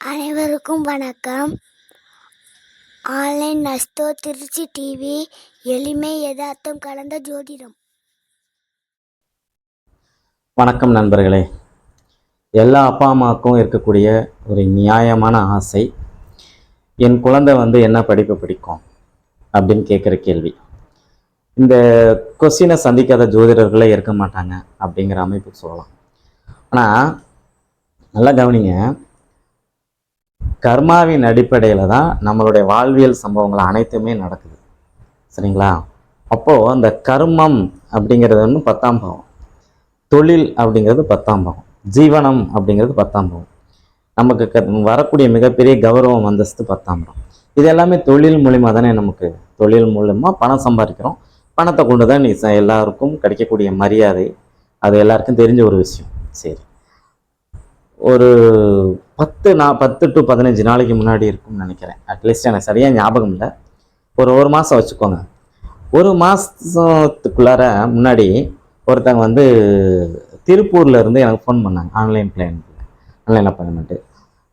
அனைவருக்கும் வணக்கம். Online நஸ்தோ Trichy TV எளிமை எதார்த்தம் கலந்த ஜோதிடம். வணக்கம் நண்பர்களே. எல்லா அப்பா அம்மாவுக்கும் இருக்கக்கூடிய ஒரு நியாயமான ஆசை என் குழந்தை வந்து என்ன படிப்பு பிடிக்கும் அப்படின்னு கேட்குற கேள்வி. இந்த கொஸ்டினை சந்திக்காத ஜோதிடர்களே இருக்க மாட்டாங்க அப்படிங்கிற அமைப்பு சொல்லலாம். ஆனால் நல்லா கவனிங்க கர்மாவின் அடிப்படையில் தான் நம்மளுடைய வாழ்வியல் சம்பவங்கள் அனைத்துமே நடக்குது. சரிங்களா? அப்போது அந்த கர்மம் அப்படிங்கிறது வந்து பத்தாம் பாவம். தொழில் அப்படிங்கிறது பத்தாம் பாவம். ஜீவனம் அப்படிங்கிறது பத்தாம் பாவம். நமக்கு க வரக்கூடிய மிகப்பெரிய கௌரவம் அந்தஸ்து பத்தாம் பாவம். இது எல்லாமே தொழில் மூலிமா தானே நமக்கு தொழில் மூலமாக பணம் சம்பாதிக்கிறோம். பணத்தை கொண்டு தான் நீ ச- எல்லாருக்கும் கிடைக்கக்கூடிய மரியாதை. அது எல்லாருக்கும் தெரிஞ்ச ஒரு விஷயம். சரி. ஒரு பத்து நான் பத்து டு பதினஞ்சு நாளைக்கு முன்னாடி இருக்கும்னு நினைக்கிறேன். அட்லீஸ்ட் எனக்கு சரியாக ஞாபகம் இல்லை. ஒரு ஒரு மாதம் வச்சுக்கோங்க. ஒரு மாதத்துக்குள்ளார முன்னாடி ஒருத்தங்க வந்து திருப்பூரில் இருந்து எனக்கு ஃபோன் பண்ணாங்க. ஆன்லைன் பிளான் ஆன்லைன் அப்பாயின்மெண்ட்டு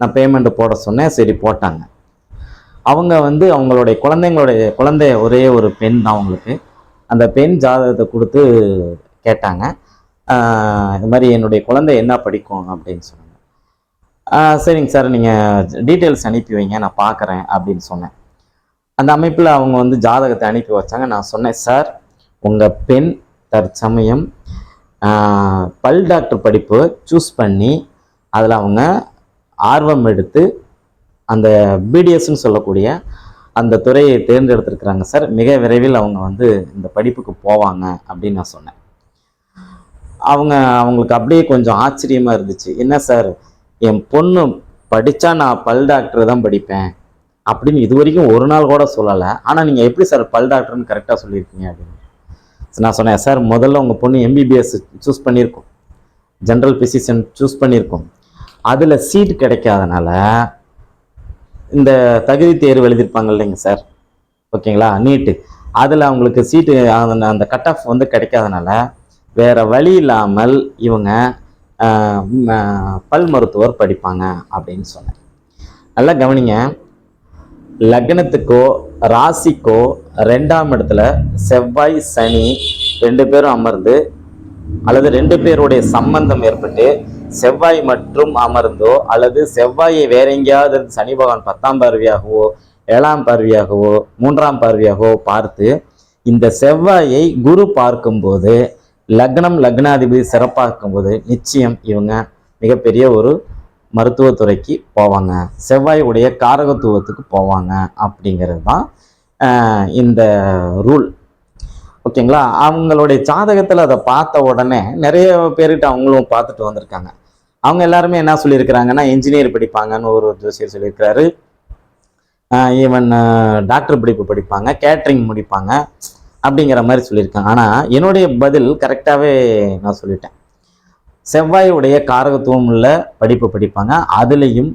நான் பேமெண்ட்டு போட சொன்னேன். சரி போட்டாங்க. அவங்க வந்து அவங்களுடைய குழந்தைங்களுடைய குழந்தை ஒரே ஒரு பெண் தான் அவங்களுக்கு. அந்த பெண் ஜாதகத்தை கொடுத்து கேட்டாங்க. இது மாதிரி என்னுடைய குழந்தை என்ன படிக்கும் அப்படின்னு சொல்லி. சரிங்க சார். நீங்கள் டீட்டெயில்ஸ் அனுப்பி வைங்க. நான் பார்க்குறேன் அப்படின்னு சொன்னேன். அந்த அமைப்பில் அவங்க வந்து ஜாதகத்தை அனுப்பி வச்சாங்க. நான் சொன்னேன் சார் உங்கள் பெண் தற்சமயம் பல் டாக்டர் படிப்பு சூஸ் பண்ணி அதில் அவங்க ஆர்வம் எடுத்து அந்த பிடிஎஸ்ன்னு சொல்லக்கூடிய அந்த துறையை தேர்ந்தெடுத்திருக்கிறாங்க சார். மிக விரைவில் அவங்க வந்து இந்த படிப்புக்கு போவாங்க அப்படின்னு நான் சொன்னேன். அவங்க அவங்களுக்கு அப்படியே கொஞ்சம் ஆச்சரியமாக இருந்துச்சு. என்ன சார் என் பொண்ணு படித்தா நான் பல் டாக்டர் தான் படிப்பேன் அப்படின்னு இது வரைக்கும் ஒரு நாள் கூட சொல்லலை. ஆனால் நீங்கள் எப்படி சார் பல் டாக்டர்னு கரெக்டாக சொல்லியிருக்கீங்க அப்படின்னு. நான் சொன்னேன் சார் முதல்ல உங்கள் பொண்ணு எம்பிபிஎஸ் சூஸ் பண்ணியிருக்கோம். ஜென்ரல் பிசிஷியன் சூஸ் பண்ணியிருக்கோம். அதில் சீட் கிடைக்காதனால இந்த தகுதி தேர்வு எழுதியிருப்பாங்க இல்லைங்க சார் ஓகேங்களா? நீட்டு அதில் அவங்களுக்கு சீட்டு அந்த அந்த கட் ஆஃப் வந்து கிடைக்காதனால வேறு வழி இல்லாமல் இவங்க பல் மருத்துவர் படிப்பாங்க அப்படின்னு சொன்னேன். நல்லா கவனிங்க. லக்னத்துக்கோ ராசிக்கோ ரெண்டாம் இடத்துல செவ்வாய் சனி ரெண்டு பேரும் அமர்ந்து அல்லது ரெண்டு பேருடைய சம்பந்தம் ஏற்பட்டு செவ்வாய் மற்றும் அமர்ந்தோ அல்லது செவ்வாயை வேற எங்கேயாவது இருந்து சனி பகவான் பத்தாம் பார்வையாகவோ ஏழாம் பார்வையாகவோ மூன்றாம் பார்வையாகவோ பார்த்து இந்த செவ்வாயை குரு பார்க்கும்போது லக்னம் லக்னாதிபதி சிறப்பாக்கும்போது நிச்சயம் இவங்க மிகப்பெரிய ஒரு மருத்துவத்துறைக்கு போவாங்க. செவ்வாய் உடைய காரகத்துவத்துக்கு போவாங்க அப்படிங்கிறது தான் இந்த ரூல். ஓகேங்களா அவங்களுடைய ஜாதகத்தில் அதை பார்த்த உடனே நிறைய பேர்கிட்ட அவங்களும் பார்த்துட்டு வந்திருக்காங்க. அவங்க எல்லாருமே என்ன சொல்லியிருக்கிறாங்கன்னா இன்ஜினியர் படிப்பாங்கன்னு ஒரு ஜோசியர் சொல்லியிருக்கிறாரு. ஈவன் டாக்டர் படிப்பு படிப்பாங்க கேட்ரிங் முடிப்பாங்க. அப்படிங்கிற மாதிரி சொல்லியிருக்காங்க. ஆனால் என்னுடைய பதில் கரெக்டாகவே நான் சொல்லிட்டேன். செவ்வாயுடைய காரகத்துவம் உள்ள படிப்பு படிப்பாங்க. அதுலேயும்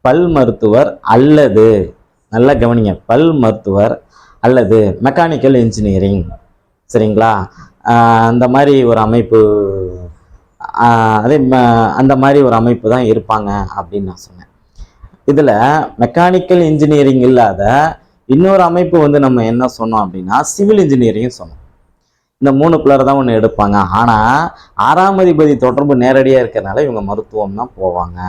பல் மருத்துவர் அல்லது நல்லா கவனிங்க பல் மருத்துவர் அல்லது மெக்கானிக்கல் இன்ஜினியரிங் சரிங்களா? அந்த மாதிரி ஒரு அமைப்பு அதே ம- அந்த மாதிரி ஒரு அமைப்பு தான் இருப்பாங்க அப்படின்னு நான் சொன்னேன். இதில் மெக்கானிக்கல் இன்ஜினியரிங் இல்லாத இன்னொரு அமைப்பு வந்து நம்ம என்ன சொன்னோம் அப்படின்னா சிவில் இன்ஜினியரிங் சொன்னோம். இந்த மூணு மூணுக்குள்ளார தான் ஒன்று எடுப்பாங்க. ஆனால் ஆறாம் அதிபதி தொடர்பு நேரடியாக இருக்கிறனால இவங்க மருத்துவம் தான் போவாங்க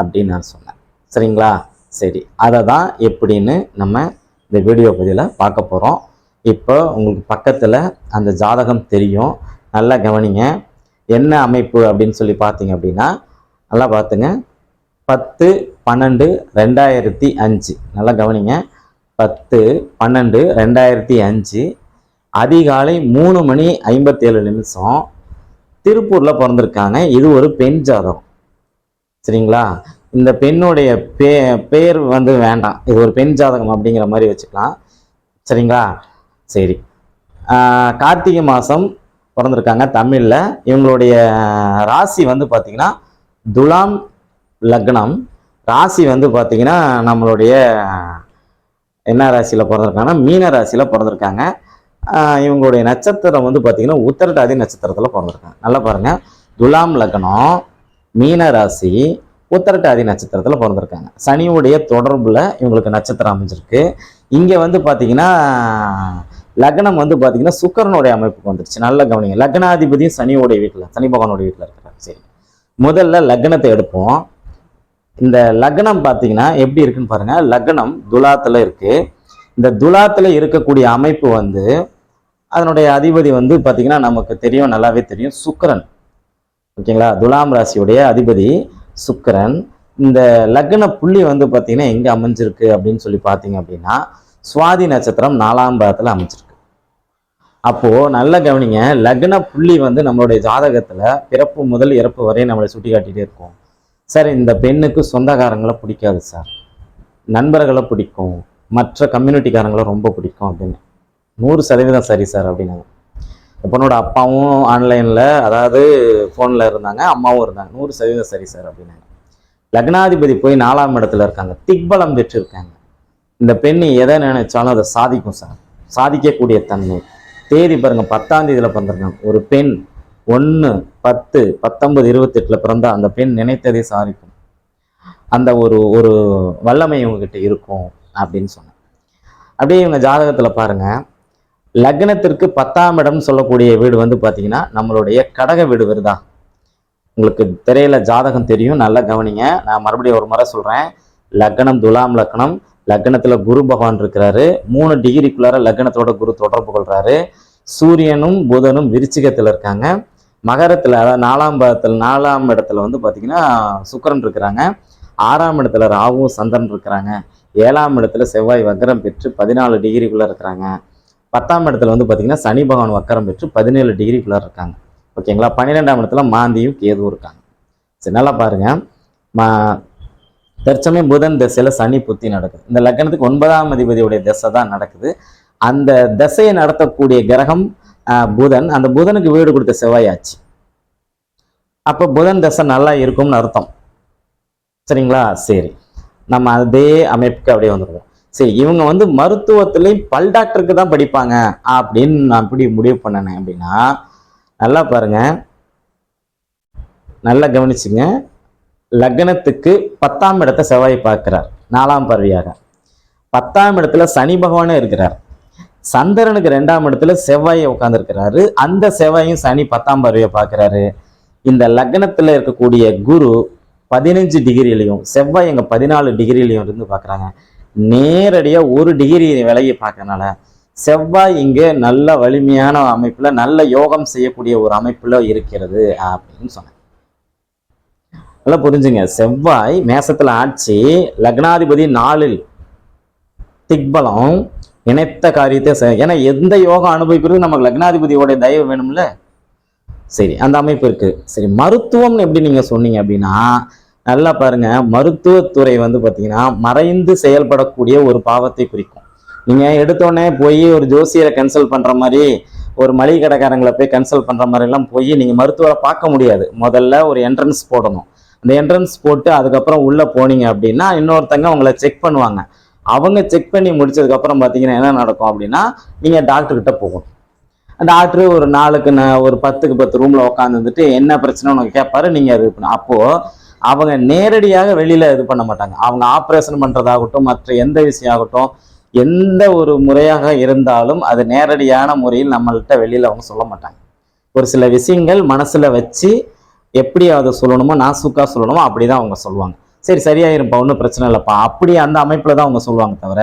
அப்படின்னு நான் சொன்னேன். சரிங்களா? சரி. அதை தான் எப்படின்னு நம்ம இந்த வீடியோ பதிவில் பார்க்க போகிறோம் இப்போ உங்களுக்கு பக்கத்தில் அந்த ஜாதகம் தெரியும். நல்லா கவனிங்க. என்ன அமைப்பு அப்படின்னு சொல்லி பார்த்தீங்க அப்படின்னா நல்லா பார்த்துங்க. பத்து பன்னெண்டு ரெண்டாயிரத்தி அஞ்சு. நல்லா கவனிங்க. பத்து பன்னெண்டு ரெண்டாயிரத்தி அஞ்சு அதிகாலை மூணு மணி ஐம்பத்தேழு நிமிஷம். திருப்பூரில் பிறந்திருக்காங்க. இது ஒரு பெண் ஜாதகம். சரிங்களா? இந்த பெண்ணுடைய பே பேர் வந்து வேண்டாம். இது ஒரு பெண் ஜாதகம் அப்படிங்கிற மாதிரி வச்சுக்கலாம். சரிங்களா? சரி. கார்த்திகை மாதம் பிறந்திருக்காங்க தமிழில். இவங்களுடைய ராசி வந்து பார்த்திங்கன்னா துலாம் லக்னம். ராசி வந்து பார்த்திங்கன்னா நம்மளுடைய என்ன ராசியில் பிறந்திருக்காங்கன்னா மீன ராசியில் பிறந்திருக்காங்க. இவங்களுடைய நட்சத்திரம் வந்து பார்த்திங்கன்னா உத்தரட்டாதி நட்சத்திரத்தில் பிறந்திருக்காங்க. நல்லா பாருங்கள் துலாம் லக்னம் மீன ராசி உத்தரட்டாதி நட்சத்திரத்தில் பிறந்திருக்காங்க. சனியுடைய தொடர்பில் இவங்களுக்கு நட்சத்திரம் அமைஞ்சிருக்கு. இங்கே வந்து பார்த்தீங்கன்னா லக்னம் வந்து பார்த்தீங்கன்னா சுக்கரனுடைய அமைப்புக்கு வந்துருச்சு. நல்ல கவனிங்க. லக்னாதிபதியும் சனியோடைய வீட்டில் சனி பகவானுடைய வீட்டில் இருக்கிறார் சரி. முதல்ல லக்னத்தை எடுப்போம். இந்த லக்னம் பார்த்தீங்கன்னா எப்படி இருக்குன்னு பாருங்க. லக்னம் துலாத்தில் இருக்கு. இந்த துலாத்தில் இருக்கக்கூடிய அமைப்பு வந்து அதனுடைய அதிபதி வந்து பார்த்தீங்கன்னா நமக்கு தெரியும் நல்லாவே தெரியும். சுக்கரன். ஓகேங்களா? துலாம் ராசியுடைய அதிபதி சுக்கரன். இந்த லக்ன புள்ளி வந்து பார்த்தீங்கன்னா எங்கே அமைஞ்சிருக்கு அப்படின்னு சொல்லி பார்த்தீங்க அப்படின்னா சுவாதி நட்சத்திரம் நாலாம் பாதத்தில் அமைஞ்சிருக்கு. அப்போது நல்ல கவனிங்க லக்ன புள்ளி வந்து நம்மளுடைய ஜாதகத்தில் பிறப்பு முதல் இறப்பு வரை நம்மளை சுட்டி காட்டிகிட்டே இருக்கும். சார் இந்த பெண்ணுக்கு சொந்தக்காரங்களை பிடிக்காது சார். நண்பர்களை பிடிக்கும். மற்ற கம்யூனிட்டிக்காரங்களை ரொம்ப பிடிக்கும் அப்படின்னு. நூறு சதவீதம் சரி சார் அப்படின்னாங்க. பொண்ணோட அப்பாவும் ஆன்லைனில் அதாவது ஃபோனில் இருந்தாங்க அம்மாவும் இருந்தாங்க. நூறு சதவீதம் சரி சார் அப்படின்னாங்க. லக்னாதிபதி போய் நாலாம் இடத்துல இருக்காங்க. திக்பலம் பெற்றிருக்காங்க. இந்த பெண் எதை நினைச்சாலும் அதை சாதிக்கும் சார். சாதிக்கக்கூடிய தன்மை. தேதி பாருங்கள் பத்தாம் தேதியில் பிறந்திருக்காங்க. ஒரு பெண் ஒன்று பத்து பத்தொன்பது இருபத்தெட்டில் பிறந்த அந்த பெண் நினைத்ததை சாதிக்கும். அந்த ஒரு ஒரு வல்லமை இவங்ககிட்ட இருக்கும் அப்படின்னு சொன்னேன். அப்படியே இவங்க ஜாதகத்தில் பாருங்கள் லக்னத்திற்கு பத்தாம் இடம் சொல்லக்கூடிய வீடு வந்து பார்த்தீங்கன்னா நம்மளுடைய கடக வீடு வருதா? உங்களுக்கு திரையில ஜாதகம் தெரியும் நல்லா கவனிங்க. நான் மறுபடியும் ஒரு முறை சொல்கிறேன் லக்னம் துலாம் லக்னம். லக்னத்தில் குரு பகவான் இருக்கிறாரு. மூணு டிகிரிக்குள்ளார லக்னத்தோட குரு தொடர்பு கொள்கிறாரு சூரியனும் புதனும் விருச்சிகத்தில் இருக்காங்க. மகரத்தில் அதாவது நாலாம் பாதத்தில் நாலாம் இடத்துல வந்து பார்த்தீங்கன்னா சுக்கரன் இருக்கிறாங்க. ஆறாம் இடத்துல ராகுவும் சந்திரன் இருக்கிறாங்க. ஏழாம் இடத்துல செவ்வாய் வக்கரம் பெற்று பதினாலு டிகிரிக்குள்ளே இருக்கிறாங்க. பத்தாம் இடத்துல வந்து பார்த்தீங்கன்னா சனி பகவான் வக்கரம் பெற்று பதினேழு டிகிரிக்குள்ளே இருக்காங்க. ஓகேங்களா? பன்னிரெண்டாம் இடத்துல மாந்தியும் கேதுவும் இருக்காங்க. சரி நல்லா பாருங்க. மா தற்சமயம் புதன் திசையில் சனி புத்தி நடக்குது. இந்த லக்னத்துக்கு ஒன்பதாம் அதிபதியுடைய திசை தான் நடக்குது. அந்த திசையை நடத்தக்கூடிய கிரகம் புதன். அந்த புதனுக்கு வீடு கொடுத்த செவ்வாய் ஆச்சு அப்போ புதன் தசை நல்லா இருக்கும்னு அர்த்தம். சரிங்களா? சரி. நம்ம அதே அமைப்புக்கு அப்படியே வந்துடுவோம் சரி இவங்க வந்து மருத்துவத்துலேயும் பல் டாக்டருக்கு தான் படிப்பாங்க அப்படின்னு நான் இப்படி முடிவு பண்ணனேன் அப்படின்னா நல்லா பாருங்க. நல்லா கவனிச்சுங்க. லக்னத்துக்கு பத்தாம் இடத்த செவ்வாய் பார்க்கிறார். நாலாம் பார்வையாக. பத்தாம் இடத்துல சனி பகவானே இருக்கிறார். சந்திரனுக்கு ரெண்டாம் இடத்துல செவ்வாயை உட்காந்துருக்கிறாரு அந்த செவ்வாயும் சனி பத்தாம் பார்வையை பார்க்குறாரு. இந்த லக்னத்தில் இருக்கக்கூடிய குரு பதினஞ்சு டிகிரிலையும் செவ்வாய் எங்கள் பதினாலு டிகிரிலையும் இருந்து பார்க்குறாங்க. நேரடியாக ஒரு டிகிரி விலகி பார்க்கறனால செவ்வாய் இங்கே நல்ல வலிமையான அமைப்பில் நல்ல யோகம் செய்யக்கூடிய ஒரு அமைப்பில் இருக்கிறது அப்படின்னு சொன்னேன் நல்லா புரிஞ்சுங்க. செவ்வாய் மேசத்தில் ஆட்சி லக்னாதிபதி நாளில் திக்பலம் நினைத்த காரியத்தை ஏன்னா எந்த யோகம் அனுபவிக்கிறது நமக்கு லக்னாதிபதியோட தயவு வேணும்ல? சரி அந்த அமைப்பு இருக்கு. சரி மருத்துவம்னு எப்படி நீங்க சொன்னீங்க அப்படின்னா நல்லா பாருங்க மருத்துவத்துறை வந்து பாத்தீங்கன்னா மறைந்து செயல்படக்கூடிய ஒரு பாவத்தை குறிக்கும். நீங்க எடுத்தோடனே போய் ஒரு ஜோசியரை கன்சல்ட் பண்ற மாதிரி ஒரு மளிகை கடைக்காரங்களை போய் கன்சல்ட் பண்ற மாதிரி எல்லாம் போய் நீங்க மருத்துவரை பார்க்க முடியாது. முதல்ல ஒரு என்ட்ரன்ஸ் போடணும். அந்த என்ட்ரன்ஸ் போட்டு அதுக்கப்புறம் உள்ள போனீங்க அப்படின்னா இன்னொருத்தங்க உங்களை செக் பண்ணுவாங்க. அவங்க செக் பண்ணி முடிச்சதுக்கு அப்புறம் என்ன நடக்கும் அப்படின்னா நீங்கள் டாக்டர்கிட்ட போகணும். டாக்டர் ஒரு நாளுக்கு நான் ஒரு பத்துக்கு பத்து ரூமில் உட்காந்துட்டு என்ன பிரச்சனை உனக்கு கேட்பாரு நீங்கள் அது பண்ண. அப்போது அவங்க நேரடியாக வெளியில் இது பண்ண மாட்டாங்க. அவங்க ஆப்ரேஷன் பண்ணுறதாகட்டும் மற்ற எந்த விஷயம் ஆகட்டும் எந்த ஒரு முறையாக இருந்தாலும் அது நேரடியான முறையில் நம்மள்கிட்ட வெளியில் அவங்க சொல்ல மாட்டாங்க. ஒரு சில விஷயங்கள் மனசில் வச்சு எப்படி அதை சொல்லணுமோ நாசுக்கா சொல்லணுமோ அப்படி தான் அவங்க சொல்லுவாங்க. சரி சரியாயிருப்பா ஒன்றும் பிரச்சனை இல்லைப்பா. அப்படி அந்த அமைப்பில் தான் அவங்க சொல்லுவாங்க தவிர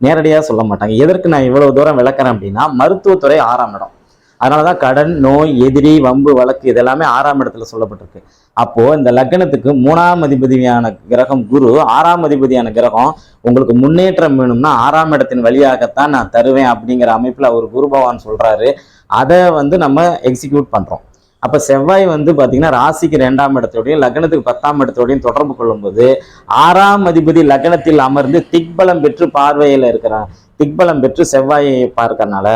நேரடியாக சொல்ல மாட்டாங்க. எதற்கு நான் இவ்வளோ தூரம் விளக்குறேன் அப்படின்னா மருத்துவத்துறை ஆறாம் இடம். அதனாலதான் கடன் நோய் எதிரி வம்பு வழக்கு இதெல்லாமே ஆறாம் இடத்துல சொல்லப்பட்டிருக்கு. அப்போது இந்த லக்னத்துக்கு மூணாம் அதிபதியான கிரகம் குரு ஆறாம் அதிபதியான கிரகம் உங்களுக்கு முன்னேற்றம் வேணும்னா ஆறாம் இடத்தின் வழியாகத்தான் நான் தருவேன் அப்படிங்கிற அமைப்பில் அவர் குரு பகவான் சொல்கிறாரு அதை வந்து நம்ம எக்ஸிக்யூட் பண்ணுறோம் அப்ப செவ்வாய் வந்து பாத்தீங்கன்னா ராசிக்கு ரெண்டாம் இடத்தோடையும் லக்னத்துக்கு பத்தாம் இடத்தோடையும் தொடர்பு கொள்ளும்போது ஆறாம் அதிபதி லக்னத்தில் அமர்ந்து திக்பலம் பெற்று பார்வையில இருக்கிறார். திக்பலம் பெற்று செவ்வாயை பார்க்கறனால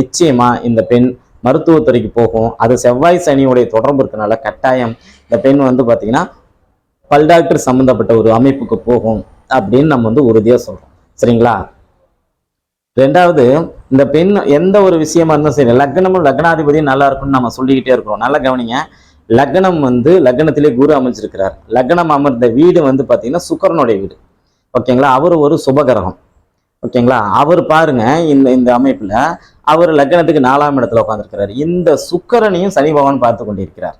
நிச்சயமா இந்த பெண் மருத்துவத்துறைக்கு போகும். அது செவ்வாய் சனியுடைய தொடர்பு இருக்கனால கட்டாயம் இந்த பெண் வந்து பாத்தீங்கன்னா பல் டாக்டர் சம்மந்தப்பட்ட ஒரு அமைப்புக்கு போகும் அப்படின்னு நம்ம வந்து உறுதியா சொல்றோம். சரிங்களா? ரெண்டாவது இந்த பெண் எந்த ஒரு விஷயமா இருந்தாலும் சரி லக்னமும் லக்னாதிபதியும் நல்லா இருக்கும்னு நம்ம சொல்லிக்கிட்டே இருக்கிறோம். நல்லா கவனிங்க. லக்னம் வந்து லக்னத்திலே குரு அமைஞ்சிருக்கிறார். லக்னம் அமர்ந்த வீடு வந்து பார்த்தீங்கன்னா சுக்கரனுடைய வீடு. ஓகேங்களா? அவர் ஒரு சுபகிரகம். ஓகேங்களா? அவர் பாருங்க இந்த இந்த அமைப்பில் அவர் லக்னத்துக்கு நாலாம் இடத்துல உட்காந்துருக்கிறார் இந்த சுக்கரனையும் சனி பகவான் பார்த்து கொண்டிருக்கிறார்.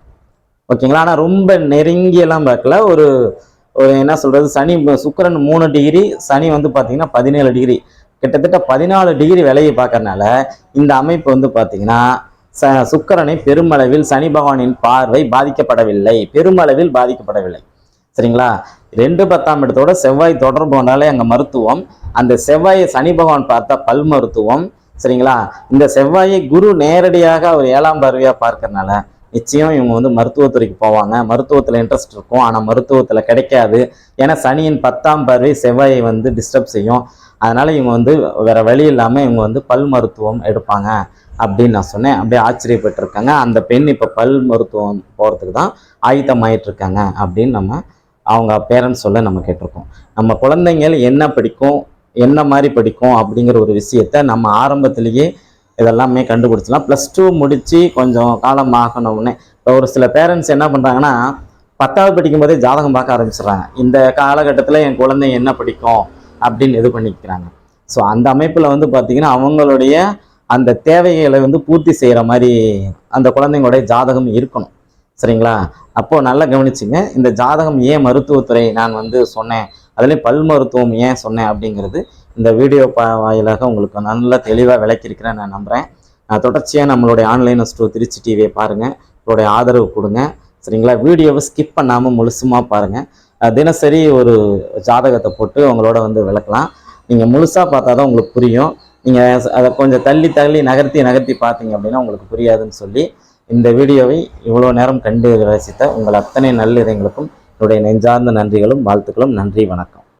ஓகேங்களா? ஆனால் ரொம்ப நெருங்கியெல்லாம் பார்க்கல. ஒரு ஒரு என்ன சொல்றது? சனி சுக்கரன் மூணு டிகிரி சனி வந்து பார்த்தீங்கன்னா பதினேழு டிகிரி கிட்டத்தட்ட பதினாலு டிகிரி விலையை பார்க்கறனால இந்த அமைப்பு வந்து பார்த்தீங்கன்னா ச சுக்கரனை பெருமளவில் சனி பகவானின் பார்வை பாதிக்கப்படவில்லை. பெருமளவில் பாதிக்கப்படவில்லை. சரிங்களா? ரெண்டு பத்தாம் இடத்தோட செவ்வாய் தொடர்பு கொண்டாலே அங்கே மருத்துவம். அந்த செவ்வாயை சனி பகவான் பார்த்தா பல் மருத்துவம். சரிங்களா? இந்த செவ்வாயை குரு நேரடியாக அவர் ஏழாம் பார்வையாக பார்க்கறனால நிச்சயம் இவங்க வந்து மருத்துவத்துறைக்கு போவாங்க. மருத்துவத்தில் இன்ட்ரெஸ்ட் இருக்கும். ஆனால் மருத்துவத்தில் கிடைக்காது. ஏன்னா சனியின் பத்தாம் பார்வை செவ்வாயை வந்து டிஸ்டர்ப் செய்யும். அதனால் இவங்க வந்து வேற வழி இல்லாமல் இவங்க வந்து பல் மருத்துவம் எடுப்பாங்க அப்படின்னு நான் சொன்னேன். அப்படியே ஆச்சரியப்பட்டிருக்காங்க. அந்த பெண் இப்போ பல் மருத்துவம் போகிறதுக்கு தான் ஆயத்தமாயிட்டு இருக்காங்க அப்படின்னு நம்ம அவங்க பேரண்ட்ஸ் சொல்ல நம்ம கேட்டிருக்கோம். நம்ம குழந்தைங்கள் என்ன படிக்கும் என்ன மாதிரி படிக்கும் அப்படிங்கிற ஒரு விஷயத்த நம்ம ஆரம்பத்திலேயே இதெல்லாமே கண்டுபிடிச்சலாம் ப்ளஸ் டூ முடித்து கொஞ்சம் காலம் ஆகணும்னே. இப்போ ஒரு சில பேரண்ட்ஸ் என்ன பண்ணுறாங்கன்னா பத்தாவது படிக்கும் போதே ஜாதகம் பார்க்க ஆரம்பிச்சிடுறாங்க. இந்த காலகட்டத்தில் என் குழந்தை என்ன படிக்கும்? அப்படின்னு இது பண்ணிக்கிறாங்க. ஸோ அந்த அமைப்பில் வந்து பார்த்திங்கன்னா அவங்களுடைய அந்த தேவைகளை வந்து பூர்த்தி செய்கிற மாதிரி அந்த குழந்தைங்களுடைய ஜாதகம் இருக்கணும். சரிங்களா? அப்போ நல்லா கவனிச்சுங்க இந்த ஜாதகம் ஏன் மருத்துவத்துறை நான் வந்து சொன்னேன் அதுலேயும் பல் மருத்துவம் ஏன் சொன்னேன் அப்படிங்கிறது இந்த வீடியோ வாயிலாக உங்களுக்கு நல்லா தெளிவாக விளக்கியிருக்கிறேன் நான் நம்புகிறேன் நான் தொடர்ச்சியாக நம்மளுடைய ஆன்லைன் ஸ்டோர் திருச்சி டிவியை பாருங்கள் உங்களுடைய ஆதரவு கொடுங்க. சரிங்களா? வீடியோவை ஸ்கிப் பண்ணாமல் முழுசுமாக பாருங்கள் தினசரி ஒரு ஜாதகத்தை போட்டு உங்களோட வந்து விளக்கலாம். நீங்கள் முழுசாக பார்த்தா தான் உங்களுக்கு புரியும். நீங்கள் அதை கொஞ்சம் தள்ளி தள்ளி நகர்த்தி நகர்த்தி பார்த்தீங்க அப்படின்னா உங்களுக்கு புரியாதுன்னு சொல்லி இந்த வீடியோவை இவ்வளோ நேரம் கண்டு ரசித்த உங்கள் அத்தனை நல்லிதங்களுக்கும் என்னுடைய நெஞ்சார்ந்த நன்றிகளும் வாழ்த்துக்களும் நன்றி வணக்கம்.